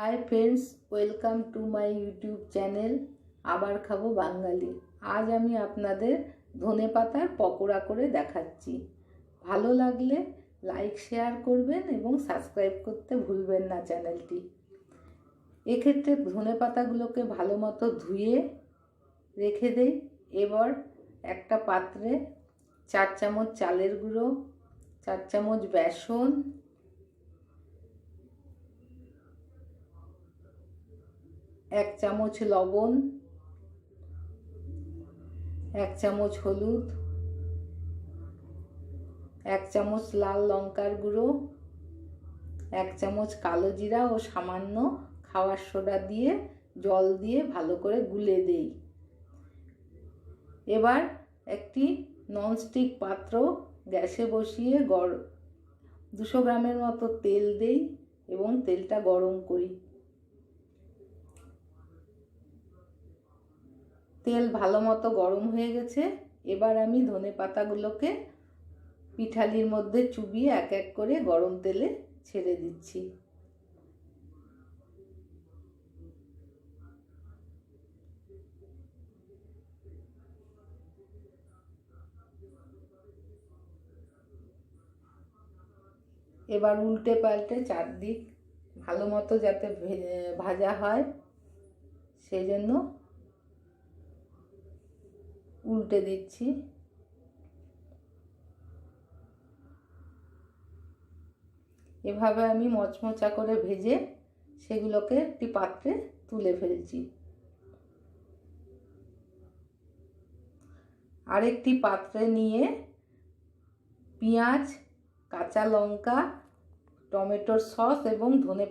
Hi friends welcome to my YouTube channel আবার খাব বাঙালি। আজ আমি আপনাদের ধনে পাতার পকোড়া করে দেখাচ্ছি। ভালো লাগলে লাইক শেয়ার করবেন এবং সাবস্ক্রাইব করতে ভুলবেন না চ্যানেলটি এক্ষেত্রে ধনে পাতাগুলোকে ভালো মতো ধুয়ে রেখে দেই। এবার একটা পাত্রে চার চামচ চালের গুঁড়ো, চার চামচ বেসন এক চামচ লবণ, এক চামচ হলুদ, এক চামচ লাল লঙ্কার গুঁড়ো, এক চামচ কালো জিরা ও সামান্য খাওয়ার সোডা দিয়ে জল দিয়ে ভালো করে গুলে দেই। এবার একটি ননস্টিক পাত্র গ্যাসে বসিয়ে গর দুশো গ্রামের মতো তেল দেই এবং তেলটা গরম করি। তেল ভালো মতো গরম হয়ে গেছে। এবার আমি ধনে পাতাগুলোকে পিঠালির মধ্যে চুবিয়ে এক এক করে গরম তেলে ছেড়ে দিচ্ছি। এবার উল্টে পাল্টে চারদিক ভালো মতো যাতে ভাজা হয়, সেই জন্য উল্টে দিচ্ছি। এভাবে আমি মচমচা করে ভেজে সেগুলোকে একটি পাত্রে তুলে ফেলছি। আরেকটি পাত্রে নিয়ে পেঁয়াজ, কাঁচা লঙ্কা, টমেটোর সস এবং ধনে